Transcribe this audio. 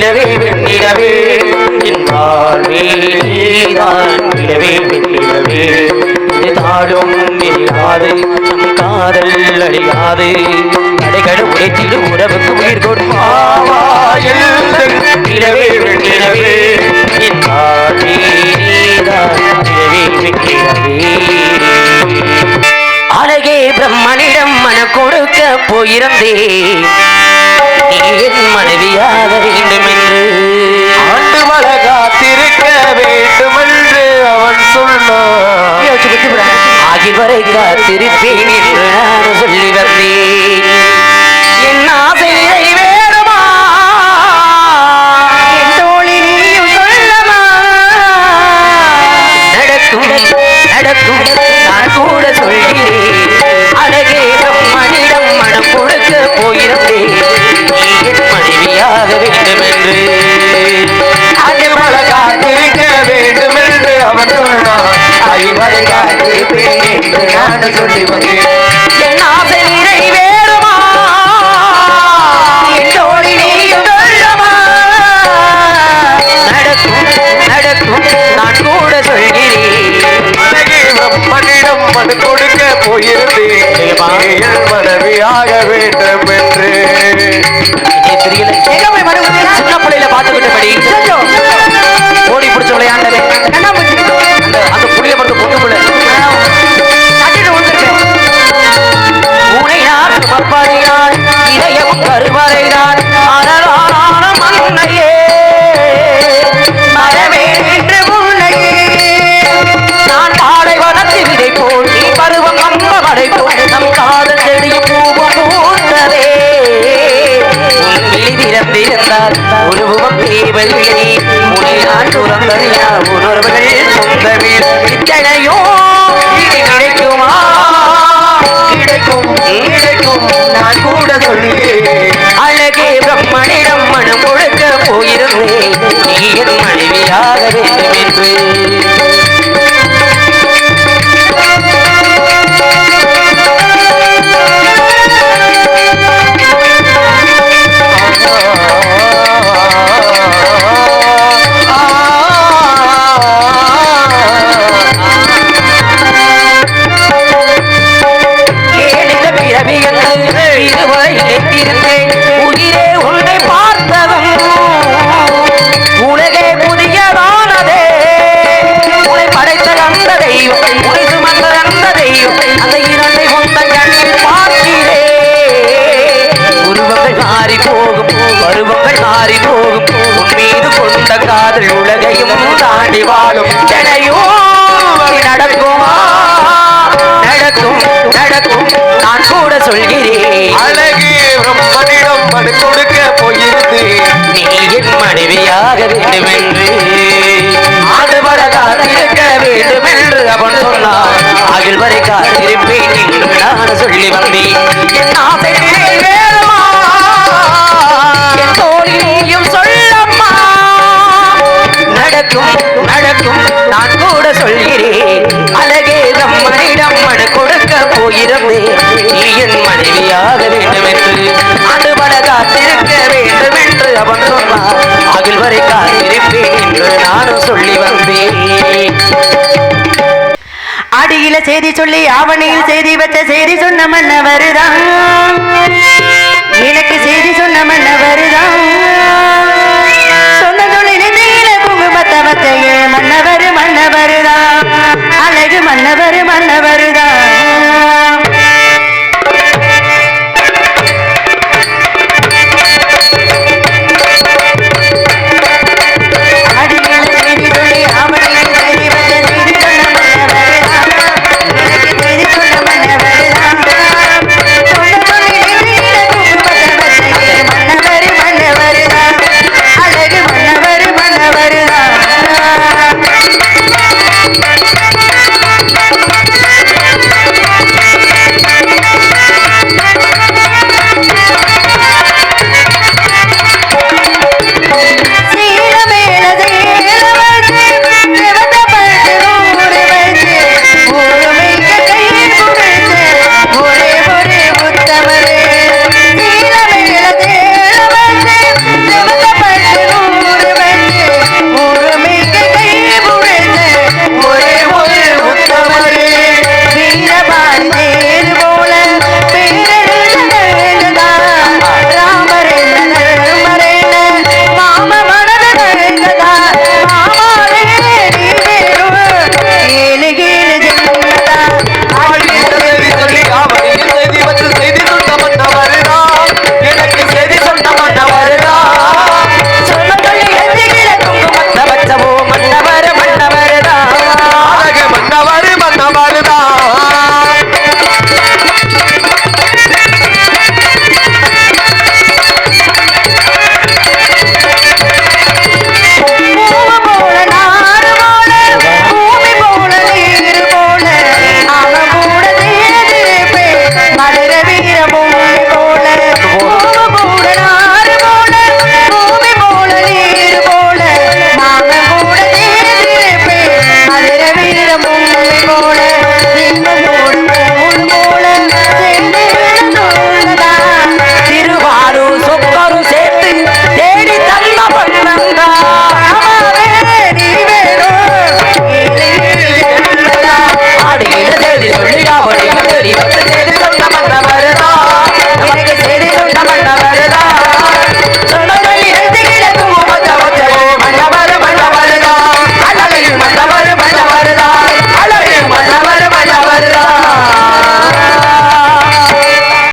நிலவே வெண்ணிலவே என் வாழ்வே நீதான். நிலவே வெண்ணிலவே இது நம் காதல் அழியாது. உடைத்திடு உறவுக்கு உயிர் கொடுப்பாவாயில் நிலவே வெண்ணிலவே என் வாழ்வே நீதான். நிலவே வெண்ணிலவே அழகே பிரம்மனிடம் மன கொடுக்க போயிருந்தே வரை நான் சொல்லி என் ஆசை நிறைவேறுமா என் தோழி நீயும் சொல்லமா நடக்கும் நடக்கும். நான் கூட சொல்கிறேன். அழகே மண்ணிடம் மனு கொடுக்க போயிருந்தேன். மனைவியாக வேண்டும்? சொந்தமே கிடைக்குமா? கிடைக்கும் கிடைக்கும். நான் கூட சொல்கிறேன் அழகே பிரம்மனிடம் மனம் முழுக்க போயிருந்தேன் நீ என் மனைவியாக வேண்டும் என்று. மாறி போகும் உன் மீது கொண்ட காதல் உலகையும் தாண்டி வாழும். எனையோ நடக்குமா? நடக்கும் நடக்கும். நான் கூட சொல்கிறேன். அழகே பிரம்மனிடம் மனு கொடுக்க போயிருந்தேன் நீ என் மனைவியாக வேண்டும் என்று ஆடுபட காத்திருக்க வேண்டும் என்று அவன் சொன்னான். அகில் வரை காத்திருப்பேன் என்று நான் சொல்லி வந்தேன். என் ஆசை நிறைவேறுமா? என் நான் கூட சொல்கிறேன். அழகே நம்மனிடம் மனு கொடுக்க போகிறேன் நீ என் மனைவியாக வேண்டும் என்று அது பல காத்திருக்க வேண்டும் என்று அவன் சொன்னான் அகில் வரை காத்திருப்பேன் என்று நானும் சொல்லி வந்தேன். அடியில செய்தி சொல்லி ஆவணியில் செய்தி வச்ச செய்தி சொன்ன மன்ன வருதான் எனக்கு செய்தி சொன்ன மன்ன வருதான் பார்த்தையே மன்னவர் மன்னவர் தான் அழகு மன்னவர் மன்னவர் தான்